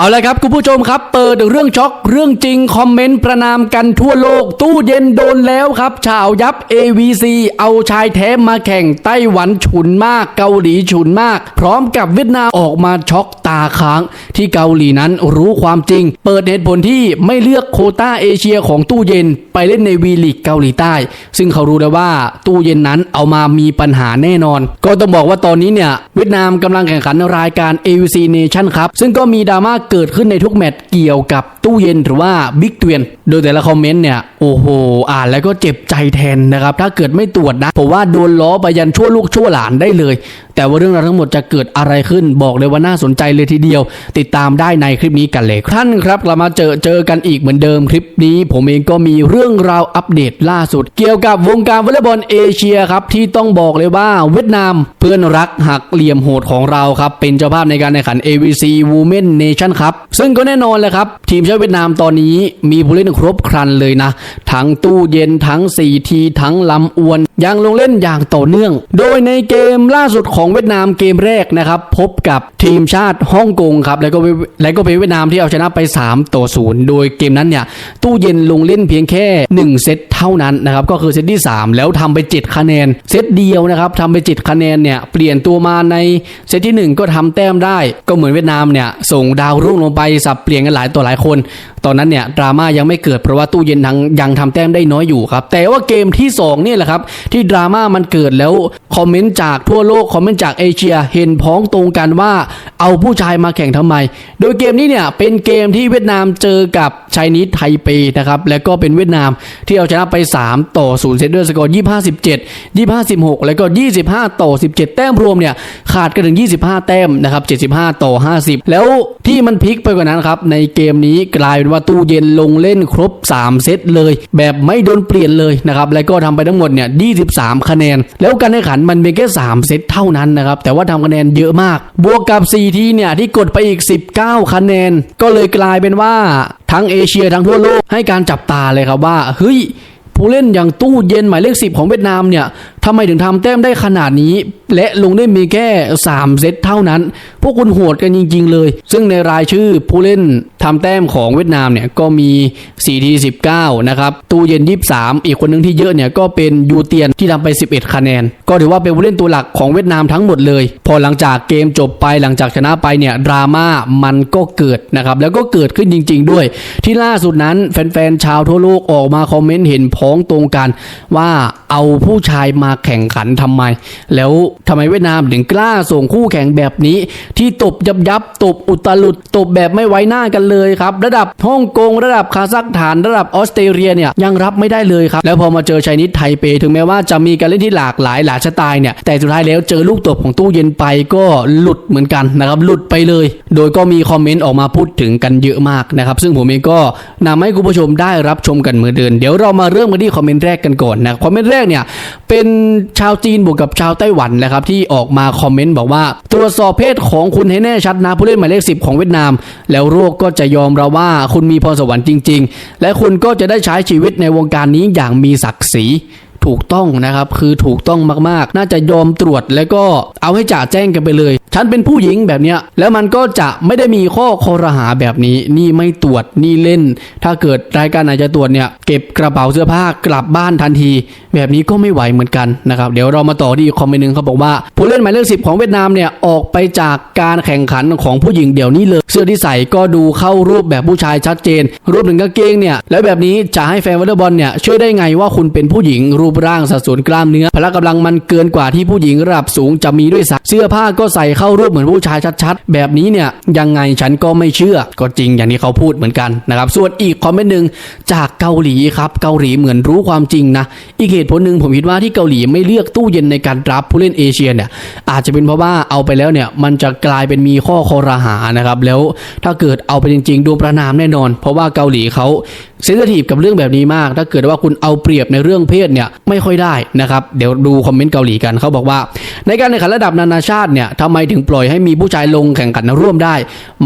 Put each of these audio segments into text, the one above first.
เอาละครับคุณผู้ชมครับ เปิดเรื่องช็อกเรื่องจริงคอมเมนต์ประนามกันทั่วโลก ตู้เย็นโดนแล้วครับชาวยับ AVC เอาชายแท้มาแข่งไต้หวันฉุนมากเกาหลีฉุนมาก พร้อมกับเวียดนามออกมาช็อกตาค้างที่เกาหลีนั้นรู้ความจริง เปิดเหตุผลที่ไม่เลือกโคต้าเอเชียของตู้เย็นไปเล่นในวีลีกเกาหลีใต้ ซึ่งเขารู้แล้วว่าตู้เย็นนั้นเอามามีปัญหาแน่นอน ก็ต้องบอกว่าตอนนี้เนี่ยเวียดนามกำลังแข่งขันรายการ AVC Nation ครับซึ่งก็มีดราม่าเกิดขึ้นในทุกแมตช์เกี่ยวกับตู้เย็นหรือว่าบิ๊กเตียนโดยแต่ละคอมเมนต์เนี่ยโอ้โหอ่านแล้วก็เจ็บใจแทนนะครับ ถ้าเกิดไม่ตรวจนะผมว่าโดนล้อไปยันชั่วลูกชั่วหลานได้เลย แต่ว่าเรื่องราวทั้งหมดจะเกิดอะไรขึ้นบอกเลยว่าน่าสนใจเลยทีเดียว ติดตามได้ในคลิปนี้กันเลยท่านครับกลับมาเจอเจอกันอีกเหมือนเดิมคลิปนี้ ผมเองก็มีเรื่องราวอัปเดตล่าสุด เกี่ยวกับวงการวอลเลย์บอลเอเชียครับที่ต้องบอกเลยว่าเวียดนามเพื่อนรักหักเหลี่ยมโหดของเราครับเป็นเจ้าภาพในการแข่งขัน AVC Women Nation ครับ ซึ่งก็แน่นอนเลยครับ ทีมชาติเวียดนามตอนนี้มีผู้เล่นครบครันเลยนะทั้งตู้เย็นทั้ง 4 ทีทั้งลำอวน ยังลงเล่นอย่างต่อเนื่อง โดยในเกมล่าสุดของเวียดนามเกมแรกนะครับพบกับทีมชาติฮ่องกงครับแล้วก็แล้วก็เป็นเวียดนามที่เอาชนะไป 3 ต่อ 0 โดยเกมนั้นเนี่ยตู้เย็นลงเล่นเพียงแค่ 1 เซตเท่านั้นนะครับก็คือเซตที่ 3 แล้วทำไป 7 คะแนน เซตเดียวนะครับทำไป 7 คะแนนเนี่ยเปลี่ยนตัวมาในเซตที่ 1 ก็ทำแต้มได้ ก็เหมือนเวียดนามเนี่ยส่งดาวรุ่งลงไปสับเปลี่ยนกันหลายต่อหลายคน ตอนนั้นเนี่ยดราม่ายังไม่เกิดเพราะว่าตู้เย็นทั้งยังทำแต้มได้น้อยอยู่ครับ แต่ว่าเกมที่2เนี่ยแหละครับที่ดราม่ามันเกิดแล้วคอมเมนต์จากทั่วโลกคอมเมนต์จากเอเชียเห็นพ้องตรงกันว่าเอาผู้ชายมาแข่งทำไม โดยเกมนี้เนี่ยเป็นเกมที่เวียดนามเจอกับไชนีสไทเปนะครับแล้วก็เป็นเวียดนามที่เอาชนะไป 3 ต่อ0เซตด้วยสกอร์25 17 25 16 แล้วก็ 25 ต่อ 17 แต้มรวมเนี่ยขาดกันถึง 25 แต้มนะครับ 75 ต่อ 50 แล้วที่มันพลิกไปกว่านั้นครับในเกมนี้กลายเป็นว่าตู้เย็นลงเล่นครบ 3 เซตเลยแบบไม่โดนเปลี่ยนเลยนะครับแล้วก็ทำไปทั้งหมดเนี่ย23 คะแนน แล้วการแข่งขันมันเป็นแค่ 3 เซตเท่านั้นนะครับแต่ว่าทำคะแนนเยอะมาก บวกกับ 4 ทีเนี่ยที่กดไปอีก 19 คะแนน ก็เลยกลายเป็นว่าทั้งเอเชียทั้งทั่วโลกให้การจับตาเลยครับว่าเฮ้ยผู้เล่นอย่างตู้เย็นหมายเลข 10 ของเวียดนามเนี่ยทำไมถึงทำแต้มได้ขนาดนี้ และลงได้มีแค่ 3 เซตเท่านั้น พวกคุณโหดกันจริง ๆ เลย ซึ่งในรายชื่อผู้เล่นทำแต้มของเวียดนามเนี่ยก็มี4ที19 นะครับ ตูเย็น 23 อีกคนหนึ่งที่เยอะเนี่ยก็เป็นยูเตียนที่ทำไป 11 คะแนน ก็ถือว่าเป็นผู้เล่นตัวหลักของเวียดนามทั้งหมดเลย พอหลังจากเกมจบไปหลังจากชนะไปเนี่ยดราม่ามันก็เกิดนะครับแล้วก็เกิดขึ้นจริง ๆ ด้วย ที่ล่าสุดนั้นแฟนๆชาวทั่วโลกออกมาคอมเมนต์เห็นพ้องตรงกัน ว่าเอาผู้ชายมาแข่งขันทำไม แล้วทำไมเวียดนามถึงกล้าส่งคู่แข่งแบบนี้ ที่ตบยับยับตบอุตลุดตบแบบไม่ไว้หน้ากันเลยครับ ระดับฮ่องกงระดับคาซัคสถานระดับออสเตรเลียเนี่ยยังรับไม่ได้เลยครับ แล้วพอมาเจอไชนีสไทเป ถึงแม้ว่าจะมีการเล่นที่หลากหลายหลายสไตล์เนี่ยแต่สุดท้ายแล้วเจอลูกตบของตู้เย็นไปก็หลุดเหมือนกันนะครับหลุดไปเลย โดยก็มีคอมเมนต์ออกมาพูดถึงกันเยอะมากนะครับซึ่งผมเองก็นำให้คุณผู้ชมได้รับชมกันเหมือนเดิมเดี๋ยวเรามาเริ่มกันที่คอมเมนต์แรกกันก่อนนะคอมเมนต์แรกเนี่ยเป็นชาวจีนบวกกับชาวไต้หวันนะครับที่ออกมาคอมเมนต์บอกว่า ตรวจสอบเพศของคุณให้แน่ชัดนะผู้เล่นหมายเลขสิบของเวียดนาม แล้วโรคก็จะยอมเราว่าคุณมีพรสวรรค์จริง ๆ และคุณก็จะได้ใช้ชีวิตในวงการนี้อย่างมีศักดิ์ศรีถูกต้องนะครับคือถูกต้องมากๆ น่าจะยอมตรวจแล้วก็เอาให้จ่าแจ้งกันไปเลย ฉันเป็นผู้หญิงแบบเนี้ยแล้วมันก็จะไม่ได้มีข้อคอรหาแบบนี้ นี่ไม่ตรวจนี่เล่น ถ้าเกิดรายการไหนจะตรวจเนี่ยเก็บกระเป๋าเสื้อผ้ากลับบ้านทันที แบบนี้ก็ไม่ไหวเหมือนกันนะครับเดี๋ยวเรามาต่อที่คอมเมนต์หนึ่งเขาบอกว่า ผู้เล่นหมายเลขสิบของเวียดนามเนี่ยออกไปจากการแข่งขันของผู้หญิงเดี๋ยวนี้เลย เสื้อที่ใส่ก็ดูเข้ารูปแบบผู้ชายชัดเจน รูปหนึ่งกางเกงเนี่ยแล้วแบบนี้จะให้แฟนวอลเลย์บอลเนี่ยช่วยได้ไงว่าคุณเป็นผู้หญิงรูปร่างสัดส่วนกล้ามเนื้อพละกำลังมันเกินกว่าที่ผู้หญิงระดับสูงจะมีด้วยซ้ำเสื้อผ้าก็ใส่เข้าารูปเหมือนผู้ชายชัดๆ แบบนี้เนี่ยยังไงฉันก็ไม่เชื่อ ก็จริงอย่างที่เขาพูดเหมือนกันนะครับส่วนอีกคอมเมนต์หนึ่งจากเกาหลีครับเกาหลีเหมือนรู้ความจริงนะอีกเหตุผลหนึ่งผมคิดว่าที่เกาหลีไม่เลือกตู้เย็นในการรับผู้เล่นเอเชียเนี่ยอาจจะเป็นเพราะว่าเอาไปแล้วเนี่ยมันจะกลายเป็นมีข้อคอรหานะครับแล้วถ้าเกิดเอาไปจริงๆโดนประนามแน่นอน เพราะว่าเกาหลีเขาเซนซิทีฟกับเรื่องแบบนี้มาก ถ้าเกิดว่าคุณเอาเปรียบในเรื่องเพศเนี่ยไม่ค่อยได้นะครับเดี๋ยวดูคอมเมนต์เกาหลีกันเขาบอกว่า ในการแข่งขันระดับนานาชาติเนี่ยทำไมถึงงปล่อยให้มีผู้ชายลงแข่งขันร่วมได้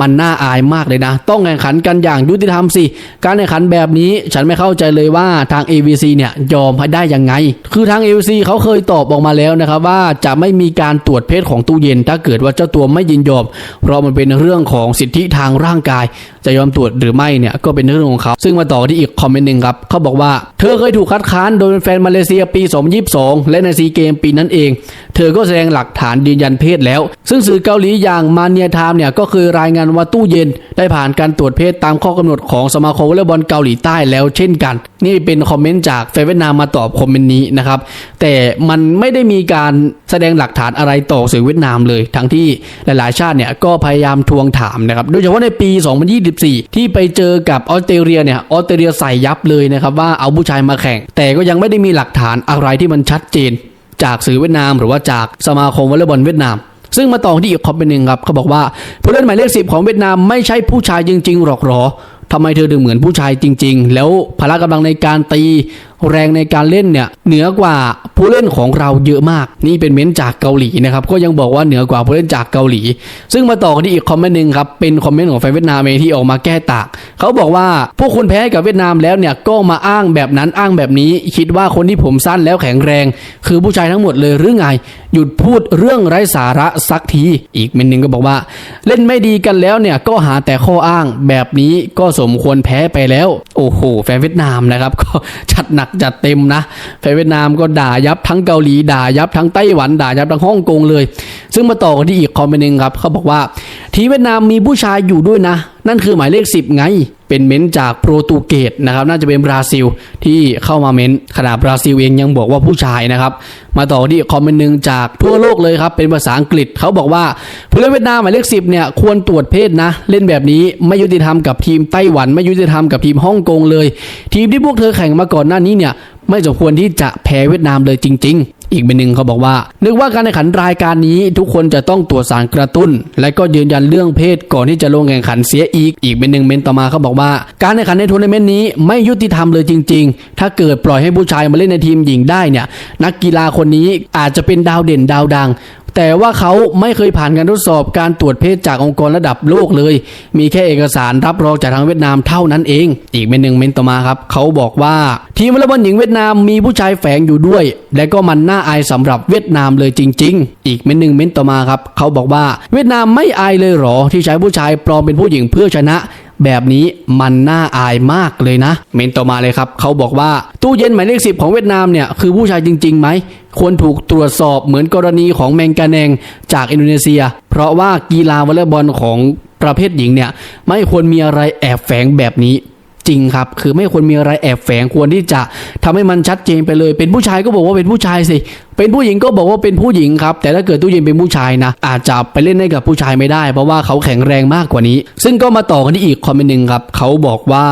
มันน่าอายมากเลยนะ ต้องแข่งขันกันอย่างยุติธรรมสิ การแข่งขันแบบนี้ฉันไม่เข้าใจเลยว่าทาง AVC เนี่ยยอมให้ได้ยังไง คือทาง AVC เขาเคยตอบออกมาแล้วนะครับว่าจะไม่มีการตรวจเพศของตู้เย็น ถ้าเกิดว่าเจ้าตัวไม่ยินยอม เพราะมันเป็นเรื่องของสิทธิทางร่างกาย จะยอมตรวจหรือไม่เนี่ยก็เป็นเรื่องของเขา ซึ่งมาต่อที่อีกคอมเมนต์หนึ่งครับเขาบอกว่าเธอเคยถูกคัดค้านโดยแฟนมาเลเซียปี 2022 และในซีเกมปีนั้นเอง เธอก็แสดงหลักฐานยืนยันเพศแล้วซึ่งสื่อเกาหลีอย่างมาเนียไทม์เนี่ยก็เคยรายงานว่าตู้เย็นได้ผ่านการตรวจเพศตามข้อกำหนดของสมาคมวอลเลย์บอลเกาหลีใต้แล้วเช่นกัน นี่เป็นคอมเมนต์จากแฟนเวียดนามมาตอบคอมเมนต์นี้นะครับ แต่มันไม่ได้มีการแสดงหลักฐานอะไรต่อสื่อเวียดนามเลย ทั้งที่หลาย ๆ ชาติเนี่ยก็พยายามทวงถามนะครับโดยเฉพาะในปี 2024 ที่ไปเจอกับออสเตรเลียเนี่ยออสเตรเลียใส่ยับเลยนะครับว่าเอาผู้ชายมาแข่ง แต่ก็ยังไม่ได้มีหลักฐานอะไรที่มันชัดเจน จากสื่อเวียดนาม หรือว่าจากสมาคมวอลเลย์บอลเวียดนาม ซึ่งมาต่อที่อีกคอมเมนต์หนึ่งครับเขาบอกว่าผู้เล่นหมายเลขสิบของเวียดนามไม่ใช่ผู้ชายจริงๆหรอกหรอทำไมเธอถึงเหมือนผู้ชายจริง ๆ แล้วพละกำลังในการตี แรงในการเล่นเนี่ยเหนือกว่าผู้เล่นของเราเยอะมาก นี่เป็นเม้นต์จากเกาหลีนะครับก็ยังบอกว่าเหนือกว่าผู้เล่นจากเกาหลี ซึ่งมาต่อกันที่อีกคอมเมนต์หนึ่งครับเป็นคอมเมนต์ของแฟนเวียดนามเองที่ออกมาแก้ต่างเขาบอกว่าพวกคุณแพ้กับเวียดนามแล้วเนี่ยก็มาอ้างแบบนั้นอ้างแบบนี้ คิดว่าคนที่ผมสั้นแล้วแข็งแรง คือผู้ชายทั้งหมดเลยหรือไง หยุดพูดเรื่องไร้สาระสักที อีกเมนต์หนึ่งก็บอกว่า เล่นไม่ดีกันแล้วเนี่ยก็หาแต่ข้ออ้างแบบนี้ก็สมควรแพ้ไปแล้ว โอ้โห แฟนเวียดนามนะครับก็จัดหนักจัดเต็มนะแฟนเวียดนามก็ด่ายับทั้งเกาหลีด่ายับทั้งไต้หวันด่ายับทั้งฮ่องกงเลย ซึ่งมาต่อกันที่อีกคอมเมนต์หนึงครับเขาบอกว่า ทีเวียดนามมีผู้ชายอยู่ด้วยนะนั่นคือหมายเลข 10 ไง เป็นเม้นต์จากโปรตุเกสนะครับ น่าจะเป็นบราซิลที่เข้ามาเม้นต์ขนาดบราซิลเองยังบอกว่าผู้ชายนะครับ มาต่อที่คอมเมนต์หนึ่งจากทั่วโลกเลยครับ เป็นภาษาอังกฤษเขาบอกว่าผู้เล่นเวียดนามหมายเลข 10 เนี่ยควรตรวจเพศนะ เล่นแบบนี้ไม่ยุติธรรมกับทีมไต้หวัน ไม่ยุติธรรมกับทีมฮ่องกงเลย ทีมที่พวกเธอแข่งมาก่อนหน้านี้เนี่ยไม่สมควรที่จะแพ้เวียดนามเลยจริง ๆ อีกเป็นหนึ่งเขาบอกว่า นึกว่าการแข่งขันรายการนี้ทุกคนจะต้องตรวจสารกระตุ้น และก็ยืนยันเรื่องเพศก่อนที่จะลงแข่งขันเสียอีก อีกเป็นหนึ่งเมนต์ต่อมาเขาบอกว่า การแข่งขันในทัวร์นาเมนต์นี้ไม่ยุติธรรมเลยจริง ๆ ถ้าเกิดปล่อยให้ผู้ชายมาเล่นในทีมหญิงได้เนี่ยนักกีฬาคนนี้อาจจะเป็นดาวเด่นดาวดัง แต่ว่าเขาไม่เคยผ่านการทดสอบการตรวจเพศจากองค์กรระดับโลกเลย มีแค่เอกสารรับรองจากทางเวียดนามเท่านั้นเอง อีกเมนหนึ่งเมนต่อมาครับเขาบอกว่า ทีมวอลเลย์บอลหญิงเวียดนามมีผู้ชายแฝงอยู่ด้วย และก็มันน่าอายสำหรับเวียดนามเลยจริง ๆ อีกเมนหนึ่งเมนต่อมาครับเขาบอกว่าเวียดนามไม่อายเลยหรอที่ใช้ผู้ชายปลอมเป็นผู้หญิงเพื่อชนะ แบบนี้มันน่าอายมากเลยนะ เมนต่อมาเลยครับเขาบอกว่าตู้เย็นหมายเลขสิบของเวียดนามเนี่ยคือผู้ชายจริงๆไหมควรถูกตรวจสอบเหมือนกรณีของแมงกาแนงจากอินโดนีเซีย เพราะว่ากีฬาวอลเลย์บอลของประเภทหญิงเนี่ยไม่ควรมีอะไรแอบแฝงแบบนี้จริงครับ คือไม่ควรมีอะไรแอบแฝงควรที่จะทำให้มันชัดเจนไปเลย เป็นผู้ชายก็บอกว่าเป็นผู้ชายสิเป็นผู้หญิงก็บอกว่าเป็นผู้หญิงครับ แต่ถ้าเกิดตู้เย็นเป็นผู้ชายนะ อาจจะไปเล่นให้กับผู้ชายไม่ได้ เพราะว่าเขาแข็งแรงมากกว่านี้ ซึ่งก็มาต่อกันที่อีกคอมเมนต์หนึ่งครับเขาบอกว่า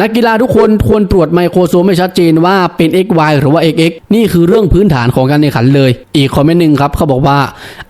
นักกีฬาทุกคนควรตรวจไมโครโซมให้ชัดเจนว่าเป็น XY หรือว่า XX นี่คือเรื่องพื้นฐานของการแข่งขันเลย อีกคอมเมนต์หนึ่งครับ เขาบอกว่า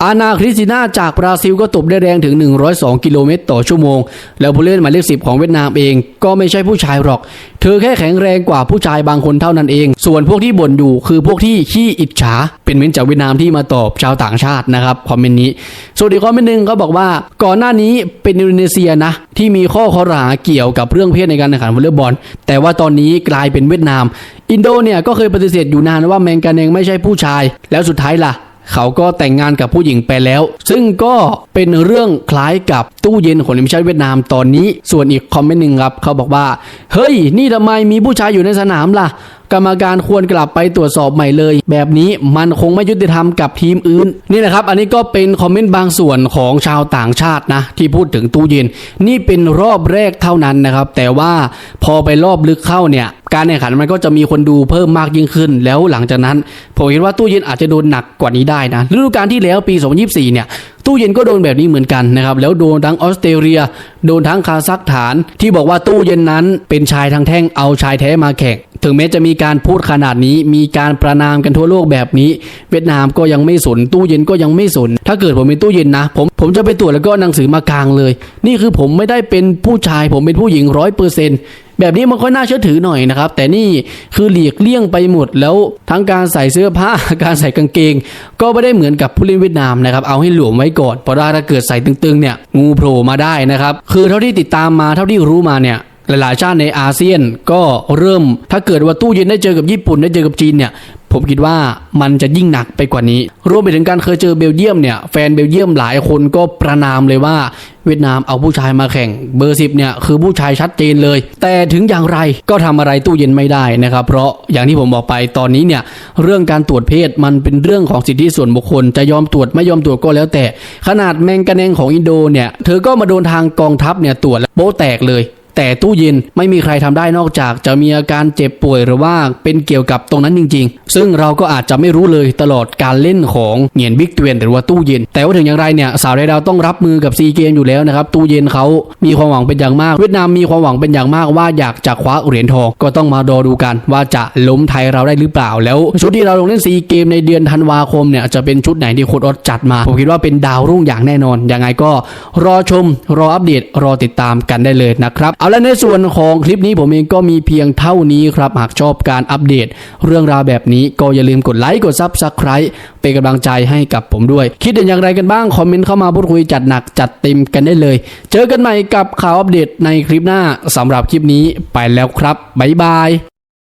อานาคริสติน่าจากบราซิลก็ตบได้แรงถึง 102 กิโลเมตรต่อชั่วโมง แล้วผู้เล่นหมายเลข10ของเวียดนามเอง ก็ไม่ใช่ผู้ชายหรอก เธอแค่แข็งแรงกว่าผู้ชายบางคนเท่านั้นเอง ส่วนพวกที่บ่นอยู่คือพวกที่ขี้อิจฉาเป็นเม้นจากเวียดนามที่มาตอบชาวต่างชาตินะครับคอมเมนต์นี้ ส่วนอีกคอมเมนต์หนึ่งเขาบอกว่าก่อนหน้านี้เป็นอินโดนีเซียนะที่มีข้อข้อรหาเกี่ยวกับเรื่องเพศในการแข่งขันวอลเลย์บอล แต่ว่าตอนนี้กลายเป็นเวียดนาม อินโดเนี่ยก็เคยปฏิเสธอยู่นานว่าแมงกาเนงไม่ใช่ผู้ชาย แล้วสุดท้ายล่ะเขาก็แต่งงานกับผู้หญิงไปแล้ว ซึ่งก็เป็นเรื่องคล้ายกับตู้เย็นของทีมชาติเวียดนามตอนนี้ ส่วนอีกคอมเมนต์หนึ่งครับ เขาบอกว่า เฮ้ย นี่ทำไมมีผู้ชายอยู่ในสนามล่ะ กรรมการควรกลับไปตรวจสอบใหม่เลย แบบนี้มันคงไม่ยุติธรรมกับทีมอื่น นี่นะครับ อันนี้ก็เป็นคอมเมนต์บางส่วนของชาวต่างชาตินะ ที่พูดถึงตู้เย็น นี่เป็นรอบแรกเท่านั้นนะครับ แต่ว่าพอไปรอบลึกเข้าเนี่ยการแข่งขันมันก็จะมีคนดูเพิ่มมากยิ่งขึ้น แล้วหลังจากนั้นผมคิดว่าตู้เย็นอาจจะโดนหนักกว่านี้ได้นะฤดูกาลที่แล้วปี 2024 เนี่ยตู้เย็นก็โดนแบบนี้เหมือนกันนะครับแล้วโดนทั้งออสเตรเลีย โดนทั้งคาซัคสถาน ที่บอกว่าตู้เย็นนั้นเป็นชายทางแท่งเอาชายแท้มาแข่ง ถึงแม้จะมีการพูดขนาดนี้ มีการประนามกันทั่วโลกแบบนี้ เวียดนามก็ยังไม่สนตู้เย็นก็ยังไม่สน ถ้าเกิดผมเป็นตู้เย็นนะ ผมผมจะไปตรวจแล้วก็หนังสือมากางเลย นี่คือผมไม่ได้เป็นผู้ชาย ผมเป็นผู้หญิงร้อยเปอร์เซ็นต์แบบนี้มันค่อยน่าเชื่อถือหน่อยนะครับ แต่นี่คือหลีกเลี่ยงไปหมดแล้วทั้งการใส่เสื้อผ้าการใส่กางเกง ก็ไม่ได้เหมือนกับผู้เล่นเวียดนามนะครับเอาให้หลวมไว้ก่อนเพราะถ้าเกิดใส่ตึงๆเนี่ยงูโผล่มาได้นะครับคือเท่าที่ติดตามมาเท่าที่รู้มาเนี่ย หลายๆชาติในอาเซียนก็เริ่มถ้าเกิดว่าตู้เย็นได้เจอกับญี่ปุ่นได้เจอกับจีนเนี่ยผมคิดว่ามันจะยิ่งหนักไปกว่านี้ รวมไปถึงการเคยเจอเบลเยียมเนี่ยแฟนเบลเยียมหลายคนก็ประนามเลยว่าเวียดนามเอาผู้ชายมาแข่งเบอร์สิบเนี่ยคือผู้ชายชัดเจนเลย แต่ถึงอย่างไรก็ทำอะไรตู้เย็นไม่ได้นะครับ เพราะอย่างที่ผมบอกไปตอนนี้เนี่ยเรื่องการตรวจเพศมันเป็นเรื่องของสิทธิส่วนบุคคล จะยอมตรวจไม่ยอมตรวจก็แล้วแต่ ขนาดแมงกะแนงของอินโดเนี่ยเธอก็มาโดนทางกองทัพเนี่ยตรวจแล้วโป๊แตกเลย แต่ตู้เย็นไม่มีใครทำได้นอกจากจะมีอาการเจ็บป่วยหรือว่าเป็นเกี่ยวกับตรงนั้นจริง ๆ ซึ่งเราก็อาจจะไม่รู้เลยตลอดการเล่นของเหงียนบิ๊กเตวียนหรือว่าตู้เย็น แต่ว่าถึงอย่างไรเนี่ยสาวไดดาวต้องรับมือกับซีเกมอยู่แล้วนะครับตู้เย็นเขามีความหวังเป็นอย่างมาก เวียดนามมีความหวังเป็นอย่างมากว่าอยากจะคว้าเหรียญทองก็ต้องมารอดูกันว่าจะล้มไทยเราได้หรือเปล่า แล้วชุดที่เราลงเล่นซีเกมในเดือนธันวาคมเนี่ยจะเป็นชุดไหนที่โค้ดออสจัดมา ผมคิดว่าเป็นดาวรุ่งอย่างแน่นอนยังไงก็รอชมรออัปเดตรอติดตามกันได้เลยนะครับเอาละในส่วนของคลิปนี้ผมเองก็มีเพียงเท่านี้ครับ หากชอบการอัปเดต เรื่องราวแบบนี้ก็อย่าลืมกดไลค์กดซับสไครต์เป็นกำลังใจให้กับผมด้วย คิดเห็นอย่างไรกันบ้าง คอมเมนต์เข้ามาพูดคุยจัดหนักจัดเต็มกันได้เลย เจอกันใหม่กับข่าวอัปเดตในคลิปหน้าสำหรับคลิปนี้ไปแล้วครับบ๊ายบาย